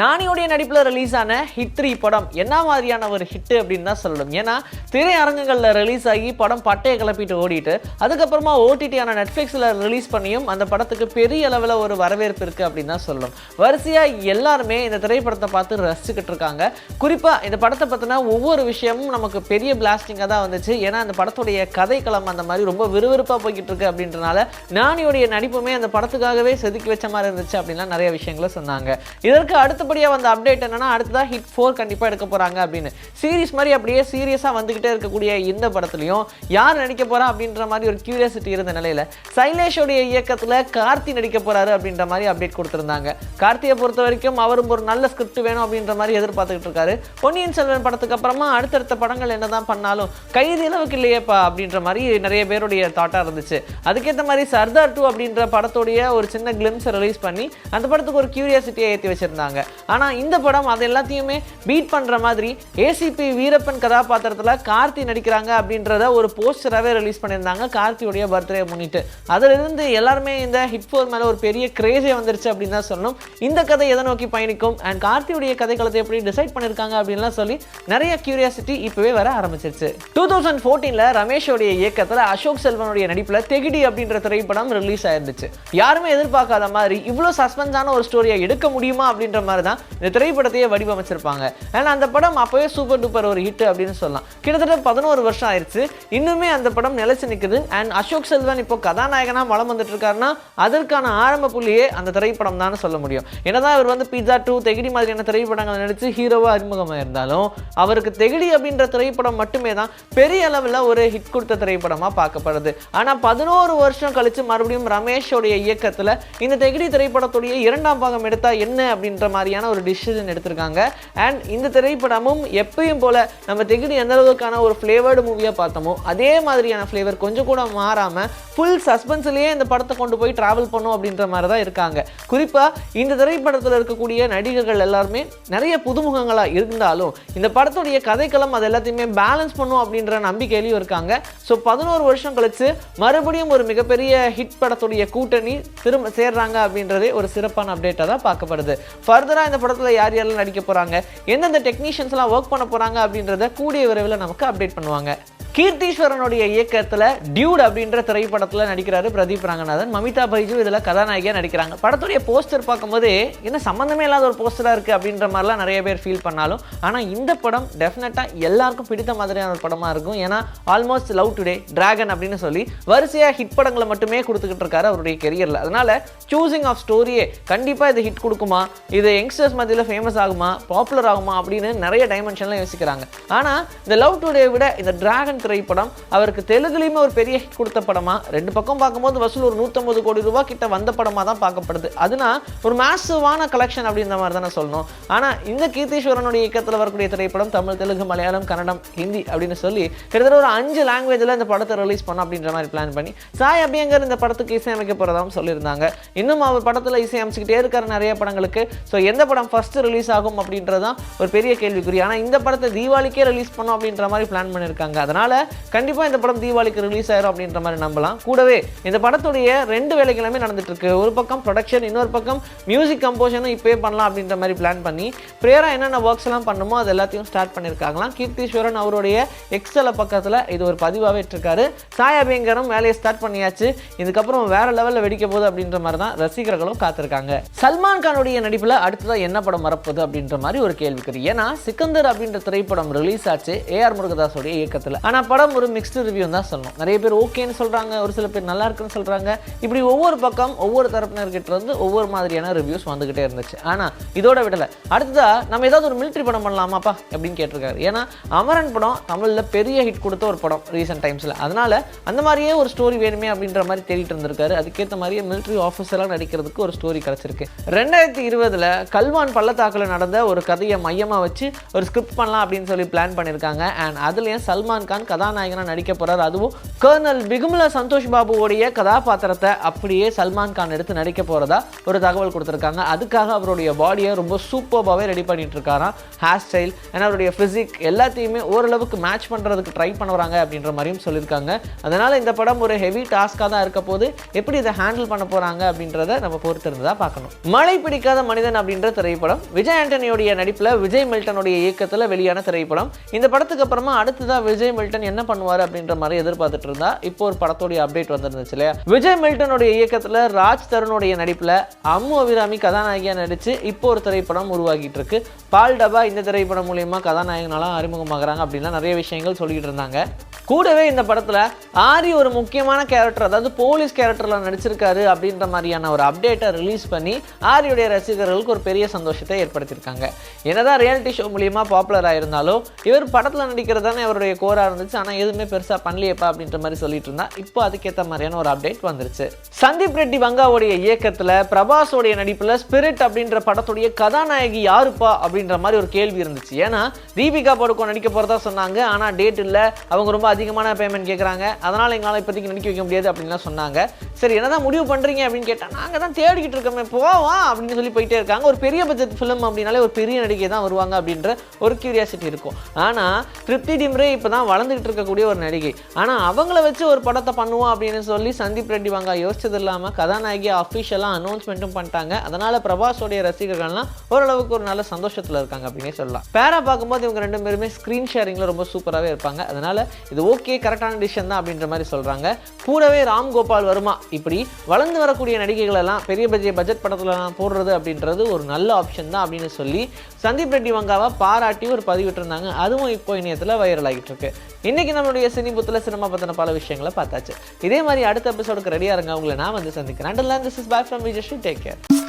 நானியோடைய நடிப்பில் ரிலீஸ் ஆன ஹித்ரி படம் என்ன மாதிரியான ஒரு ஹிட் அப்படின்னு தான் சொல்லணும். ஏன்னா திரையரங்குகளில் ரிலீஸ் ஆகி படம் பட்டையை கிளப்பிட்டு ஓடிட்டு அதுக்கப்புறமா ஓடிடியான நெட்ஃப்ளிக்ஸில் ரிலீஸ் பண்ணியும் அந்த படத்துக்கு பெரிய அளவில் ஒரு வரவேற்பு இருக்குது அப்படின்னு தான் சொல்லணும். வரிசையாக எல்லாருமே இந்த திரைப்படத்தை பார்த்து ரசிச்சுக்கிட்டு இருக்காங்க. குறிப்பாக இந்த படத்தை பற்றின ஒவ்வொரு விஷயமும் நமக்கு பெரிய பிளாஸ்டிங்காக தான் வந்துச்சு. ஏன்னா அந்த படத்துடைய கதைக்களம் அந்த மாதிரி ரொம்ப விறுவிறுப்பாக போய்கிட்டு இருக்கு அப்படின்றனால நானியோடைய நடிப்புமே அந்த படத்துக்காகவே செதுக்கி வச்ச மாதிரி இருந்துச்சு அப்படின்லாம் நிறைய விஷயங்களை சொன்னாங்க. இதற்கு அடுத்தபடியாக வந்த அப்டேட் என்னன்னா அடுத்ததாக ஹிட் ஃபோர் கண்டிப்பாக எடுக்க போகிறாங்க அப்படின்னு. சீரிஸ் மாதிரி அப்படியே சீரியஸாக வந்துக்கிட்டே இருக்கக்கூடிய இந்த படத்துலையும் யார் நடிக்க போகிறா அப்படின்ற மாதிரி ஒரு கியூரியாசிட்டி இருந்த நிலையில் சைலேஷோடைய இயக்கத்தில் கார்த்தி நடிக்க போகிறாரு அப்படின்ற மாதிரி அப்டேட் கொடுத்துருந்தாங்க. கார்த்தியை பொறுத்த வரைக்கும் அவரும் ஒரு நல்ல ஸ்கிரிப்ட் வேணும் அப்படின்ற மாதிரி எதிர்பார்த்துக்கிட்டு இருக்காரு. பொன்னியின் செல்வன் படத்துக்கு அப்புறமா அடுத்தடுத்த படங்கள் என்ன தான் பண்ணாலும் கைது அளவுக்கு இல்லையேப்பா அப்படின்ற மாதிரி நிறைய பேருடைய தாட்டாக இருந்துச்சு. அதுக்கேற்ற மாதிரி சர்தார் டூ அப்படின்ற படத்துடைய ஒரு சின்ன கிளிம்ஸை ரிலீஸ் பண்ணி அந்த படத்துக்கு ஒரு கியூரியாசிட்டியை ஏற்றி வச்சுருந்தாங்க. ஆனால் இந்த படம் அது எல்லாத்தையுமே பீட் பண்ணுற மாதிரி ஏசிபி வீரப்பன் கதாபாத்திரத்தில் கார்த்தி நடிக்கிறாங்க அப்படின்றத ஒரு போஸ்டராகவே ரிலீஸ் பண்ணியிருந்தாங்க கார்த்தியுடைய பர்த்டே முன்னிட்டு. அதிலிருந்து எல்லாருமே இந்த ஹிட் ஃபோர் மேலே ஒரு பெரிய கிரேஸே வந்துருச்சு அப்படின்னு தான் சொல்லணும். இந்த கதை எதை நோக்கி பயணிக்கும்? அண்ட் கார்த்தியுடைய கதைக்களத்தை எப்படி டிசைட் பண்ணியிருக்காங்க அப்படின்லாம் சொல்லி நிறைய கியூரியாசிட்டி இப்போவே வர ஆரம்பிச்சிருச்சு. டூ தௌசண்ட் ஃபோர்டீனில் ரமேஷோடைய இயக்கத்தில் அசோக் செல்வனுடைய நடிப்பில் தெகிடி அப்படின்ற திரைப்படம் ரிலீஸ் ஆயிருந்துச்சு. யாருமே எதிர்பார்க்காத மாதிரி இவ்வளோ சஸ்பென்ஸான ஒரு ஸ்டோரியை எடுக்க முடியுமா அப்படின்ற மாதிரி தான் இந்த திரைப்படத்தையே வடிவமைச்சிருப்பாங்க. ஏன்னா அந்த படம் அப்போவே சூப்பர் டூப்பர் ஒரு ஹிட் அப்படின்னு சொல்லலாம். கிட்டத்தட்ட பதினோரு வருஷம் ஆயிடுச்சு. இன்னுமே அந்த படம் நிலைச்சு நிற்குது அண்ட் அசோக் செல்வன் இப்போ கதாநாயகனாக வளம் வந்துட்டு இருக்காருன்னா அதற்கான ஆரம்ப புள்ளியே அந்த திரைப்படம் தான் சொல்ல முடியும். என்னதான் இவர் வந்து பிஸா டூ தெகிடி மாதிரியான திரைப்படங்கள் நடித்து ஹீரோவாக அறிமுகமாக இருந்தாலும் அவருக்கு தெகிடி அப்படின்ற திரைப்படம் மட்டுமே தான் பெரிய அளவில் ஒரு ஹிட் கொடுத்த திரைப்படமாக பார்க்கப்படுது. ஆனால் பதினோரு வருஷம் கழித்து மறுபடியும் ரமேஷோடைய இயக்கத்தில் இந்த தெகிடி திரைப்படத்துடைய இரண்டாம் பாகம் எடுத்தால் என்ன அப்படின்ற மாதிரியான ஒரு டிசிஷன் எடுத்திருக்காங்க. அண்ட் இந்த திரைப்படமும் எப்பயும் போல நம்ம தெகுதி எந்த அளவுக்கான ஒரு ஃப்ளேவர்டு மூவியாக பார்த்தோமோ அதே மாதிரியான ஃப்ளேவர் கொஞ்சம் கூட மாறாமல் ஃபுல் சஸ்பென்ஸ்லேயே இந்த படத்தை கொண்டு போய் ட்ராவல் பண்ணும் அப்படின்ற மாதிரி தான் இருக்காங்க. குறிப்பாக இந்த திரைப்படத்தில் இருக்கக்கூடிய நடிகர்கள் எல்லாருமே நிறைய புதுமுகங்களாக இருந்தாலும் இந்த படத்துடைய கதைக்களம் அது எல்லாத்தையுமே பேலன்ஸ் பண்ணும் அப்படின்ற நம்பிக்கையிலையும் இருக்காங்க. ஸோ பதினோரு வருஷம் கழிச்சு மறுபடியும் ஒரு மிகப்பெரிய ஹிட் படத்துடைய கூட்டணி திரும்ப சேர்றாங்க அப்படின்றதே ஒரு சிறப்பான அப்டேட்டாக தான் பார்க்கப்படுது. ஃபர்தராக இந்த படத்தில் யார் யாரெல்லாம் நடிக்க போகிறாங்க எந்தெந்த டெக்னீஷியன்ஸ்லாம் ஒர்க் பண்ண போகிறாங்க அப்படின்றத கூடிய விரைவில் நமக்கு அப்டேட் பண்ணுவாங்க. கீர்த்தீஸ்வரனுடைய இயக்கத்தில் டியூட் அப்படின்ற திரைப்படத்தில் நடிக்கிறாரு பிரதீப் ரங்கநாதன். மமிதா பைஜு இதில் கதாநாயகியாக நடிக்கிறாங்க. படத்துடைய போஸ்டர் பார்க்கும்போது என்ன சம்மந்தமே இல்லாத ஒரு போஸ்டராக இருக்குது அப்படின்ற மாதிரிலாம் நிறைய பேர் ஃபீல் பண்ணாலும் ஆனால் இந்த படம் டெஃபினட்டாக எல்லாருக்கும் பிடித்த மாதிரியான ஒரு படமாக இருக்கும். ஏன்னா ஆல்மோஸ்ட் லவ் டுடே டிராகன் அப்படின்னு சொல்லி வரிசையாக ஹிட் படங்களை மட்டுமே கொடுத்துக்கிட்டு இருக்காரு அவருடைய கெரியரில் அதனால் சூசிங் ஆஃப் ஸ்டோரியே கண்டிப்பாக இது ஹிட் கொடுக்குமா இது யங்ஸ்டர்ஸ் மத்தியில் ஃபேமஸ் ஆகுமா பாப்புலர் ஆகுமா அப்படின்னு நிறைய டைமென்ஷன்லாம் யோசிக்கிறாங்க. ஆனால் இந்த லவ் டுடே விட இந்த டிராகன் திரைப்படம். அவருக்கு தெலுங்குலேயுமே ஒரு பெரிய ஹிட் கொடுத்த படமா? ரெண்டு பக்கம் பார்க்கும்போது வசூல் ஒரு நூற்றம்பது கோடி ரூபா கிட்ட வந்த படமாக தான் பார்க்கப்படுது. அதுனா ஒரு மேசிவான கலெக்ஷன் அப்படின்ற மாதிரி தானே சொல்லணும். ஆனால் இந்த கீர்த்தீஸ்வரனுடைய இயக்கத்தில் வரக்கூடிய திரைப்படம் தமிழ் தெலுங்கு மலையாளம் கன்னடம் ஹிந்தி அப்படின்னு சொல்லி கிட்டத்தட்ட ஒரு அஞ்சு லாங்குவேஜில் இந்த படத்தை ரிலீஸ் பண்ணோம் அப்படின்ற மாதிரி பிளான் பண்ணி சாய் அபியங்கர் இந்த படத்துக்கு இசையமைக்க போகிறதாகவும் சொல்லியிருந்தாங்க. இன்னும் அவர் படத்தில் இசையமைச்சுக்கிட்டே இருக்கிற நிறைய படங்களுக்கு. ஸோ எந்த படம் ஃபஸ்ட்டு ரிலீஸ் ஆகும் அப்படின்றதான் ஒரு பெரிய கேள்விக்குறி. ஆனால் இந்த படத்தை தீபாவளிக்கே ரிலீஸ் பண்ணோம் அப்படின்ற மாதிரி பிளான் பண்ணியிருக்காங்க. அதனால கண்டிப்பாக இந்த படம் தீபாவளிக்கு ரிலீஸ் ஆயிரும் அப்படின்ற மாதிரி நம்பலாம். கூடவே இந்த படத்துடைய ரெண்டு வேலைகளுமே நடந்துட்டு இருக்கு ஒரு பக்கம் ப்ரொடக்ஷன் இன்னொரு பக்கம் மியூசிக் கம்போஷனும் இப்போயே பண்ணலாம் அப்படின்ற மாதிரி பிளான் பண்ணி ப்ரேயராக என்னென்ன ஒர்க்ஸ் எல்லாம் பண்ணுமோ அது எல்லாத்தையும் ஸ்டார்ட் பண்ணியிருக்காங்களாம் கீர்த்தீஸ்வரன் அவருடைய எக்ஸல பக்கத்தில் இது ஒரு பதிவாகவே இருக்காரு சாய் அபியங்கரும் வேலையை ஸ்டார்ட் பண்ணியாச்சு. இதுக்கப்புறம் வேற லெவலில் வெடிக்க போகுது அப்படின்ற மாதிரி தான் ரசிகர்களும் காத்திருக்காங்க. சல்மான் கானுடைய நடிப்பில் அடுத்ததாக என்ன படம் வரப்போகுது அப்படின்ற மாதிரி ஒரு கேள்விக்குறி. ஏன்னா சிக்கந்தர் அப்படின்ற திரைப்படம் ரிலீஸ் ஆச்சு. ஏஆர் முருகதாஸோடைய இயக்கத்தில். ஆனால் படம் ஒரு மிக்ஸ்டு ரிவ்யூ தான் சொல்லணும். நிறைய பேர் ஓகேன்னு சொல்கிறாங்க ஒரு சில பேர் நல்லா இருக்குன்னு சொல்கிறாங்க இப்படி ஒவ்வொரு பக்கம் ஒவ்வொரு தரப்பினர்கிட்ட இருந்து ஒவ்வொரு மாதிரியான ரிவ்யூஸ் வந்துக்கிட்டே இருந்துச்சு. ஆனால் இதோட விடலை. அடுத்ததாக நம்ம ஏதாவது ஒரு மிலிட்ரி படம் பண்ணலாமாப்பா அப்படின்னு கேட்டிருக்காரு. ஏன்னா அமரன் படம் தமிழில் பெரிய ஹிட் கொடுத்த ஒரு படம் ரீசெண்ட் டைம்ஸில் அதனால் அந்த மாதிரியே ஒரு ஸ்டோரி வேணுமே அப்படின்ற மாதிரி தேடிட்டு இருந்திருக்காரு. அதுக்கேற்ற மாதிரியே மிலிட்ரி ஆஃபீஸராக நடிக்கிறதுக்கு ஒரு ஸ்டோரி கிடச்சிருக்கு. ரெண்டாயிரத்தி இருபதில் கல்வான் பள்ளத்தாக்கில் நடந்த ஒரு கதையை மையமாக வச்சு ஒரு ஸ்கிரிப்ட் பண்ணலாம் அப்படின்னு சொல்லி பிளான் பண்ணியிருக்காங்க அண்ட் அதுலேயும் சல்மான் கான் கதாநாயகனாக நடிக்க போறார். அதுவும் கர்னல் பிகுமல சந்தோஷ் பாபுவோடைய கதாபாத்திரத்தை அப்படியே சல்மான் கான் எடுத்து நடிக்க போறதா ஒரு தகவல் கொடுத்துருக்காங்க. அதுக்காக அவருடைய பாடியை ரொம்ப சூப்பர்பாகவே ரெடி பண்ணிட்டு இருக்காராம். ஹேர் ஸ்டைல் ஏன்னா அவருடைய ஃபிசிக் எல்லாத்தையுமே ஓரளவுக்கு மேட்ச் பண்ணுறதுக்கு ட்ரை பண்ணுறாங்க அப்படின்ற மாதிரியும் சொல்லியிருக்காங்க. அதனால் இந்த படம் ஒரு ஹெவி டாஸ்க்காக தான் இருக்க போது எப்படி இதை ஹேண்டில் பண்ண போகிறாங்க அப்படின்றத நம்ம பொறுத்திருந்து தான் பார்க்கணும். மழை பிடிக்காத மனிதன் அப்படின்ற திரைப்படம். விஜய் ஆண்டனியோடைய நடிப்பில் விஜய் மில்டனுடைய இயக்கத்தில் வெளியான திரைப்படம். இந்த படத்துக்கு அப்புறமா அடுத்ததாக விஜய் மில்டன் என்ன பண்ணுவார் அப்படின்ற மாதிரி எதிர்பார்த்துட்டு இருந்தா இப்போ ஒரு படத்தோடைய அப்டேட் வந்திருந்துச்சு இல்லையா? விஜய் மில்டனுடைய இயக்கத்தில் ராஜ் தருணுடைய நடிப்பில் அம்மு அபிராமி கதாநாயகியாக நடித்து இப்போ ஒரு திரைப்படம் உருவாகிட்டு இருக்கு. பால் டபா இந்த திரைப்படம் மூலியமா கதாநாயகனாலாம் அறிமுகமாகறாங்க அப்படின்னா நிறைய விஷயங்கள் சொல்லிட்டு இருந்தாங்க. கூடவே இந்த படத்தில் ஆரி ஒரு முக்கியமான கேரக்டர் அதாவது போலீஸ் கேரக்டரில் நடிச்சிருக்காரு அப்படின்ற மாதிரியான ஒரு அப்டேட்டை ரிலீஸ் பண்ணி ஆரியுடைய ரசிகர்களுக்கு ஒரு பெரிய சந்தோஷத்தை ஏற்படுத்தியிருக்காங்க. என்னதான் ரியாலிட்டி ஷோ மூலியமா பாப்புலர் ஆயிருந்தாலும் இவர் படத்தில் நடிக்கிறது தானே அவருடைய கோராக இருந்துச்சு. ஆனால் எதுவுமே பெருசாக பண்ணலையப்பா அப்படின்ற மாதிரி சொல்லிட்டு இருந்தா இப்போ அதுக்கேற்ற மாதிரியான ஒரு அப்டேட் வந்துருச்சு. சந்தீப் ரெட்டி வங்காவுடைய இயக்கத்தில் பிரபாஸோடைய நடிப்பில் ஸ்பிரிட் அப்படின்ற படத்துடைய கதாநாயகி யாருப்பா அப்படின்ற மாதிரி ஒரு கேள்வி இருந்துச்சு. ஏன்னா தீபிகா படுக்கோ நடிக்க போகிறதா சொன்னாங்க. ஆனால் டேட் இல்லை. அவங்க ரொம்ப அதிகமான பேமெண்ட் கேட்குறாங்க அதனால் எங்களால் இப்போதைக்கு நடிக்க வைக்க முடியாது அப்படின்லாம் சொன்னாங்க. சரி என்ன தான் முடிவு பண்ணுறீங்க அப்படின்னு கேட்டால் நாங்கள் தான் தேடிக்கிட்டு இருக்கோமே போவோம் அப்படின்னு சொல்லி போயிட்டே இருக்காங்க. ஒரு பெரிய பட்ஜெட் ஃபிலிம் அப்படின்னாலே ஒரு பெரிய நடிகை தான் வருவாங்க அப்படின்ற ஒரு கியூரியாசிட்டி இருக்கும். ஆனால் திருப்தி டிம்ரே இப்போ தான் வளர்ந்துக்கிட்டு இருக்கக்கூடிய ஒரு நடிகை. ஆனால் அவங்கள வச்சு ஒரு படத்தை பண்ணுவோம் அப்படின்னு சொல்லி சந்தீப் ரெட்டி வாங்க யோசிச்சது இல்லாமல் கதாநாயகி அஃபிஷியலாக அனௌன்ஸ்மெண்ட்டும் பண்ணிட்டாங்க. அதனால் பிரபாஸோடைய ரசிகர்கள்லாம் ஓரளவுக்கு ஒரு நல்ல சந்தோஷத்தில் இருக்காங்க அப்படின்னே சொல்லலாம். பேரா பார்க்கும்போது இவங்க ரெண்டு பேருமே ஸ்க்ரீன் ஷேரிங்கில் ரொம்ப சூப்பராகவே இருப்பாங்க. அதனால் இது ஓகே கரெக்டான டிசிஷன் தான் அப்படின்ற மாதிரி சொல்கிறாங்க கூடவே ராம் கோபால் வருமா? இப்படி வளர்ந்து வரக்கூடிய நடிகைகள் எல்லாம் பெரிய பெரிய பட்ஜெட் படத்துலலாம் போடுறது அப்படின்றது ஒரு நல்ல ஆப்ஷன் தான் அப்படின்னு சொல்லி சந்தீப் ரெட்டி வங்காவை பாராட்டி ஒரு பதிவிட்டிருந்தாங்க. அதுவும் இப்போ இணையத்தில் வைரல் ஆகிட்டு இருக்கு இன்னைக்கு நம்மளுடைய சினிபுத்தில் சினிமா பற்றின பல விஷயங்களை பார்த்தாச்சு. இதே மாதிரி அடுத்த எபிசோடுக்கு ரெடியாக இருங்க. உங்களை நான் வந்து சந்திக்கிறேன். அண்டர்லான் this is back from Vijay take care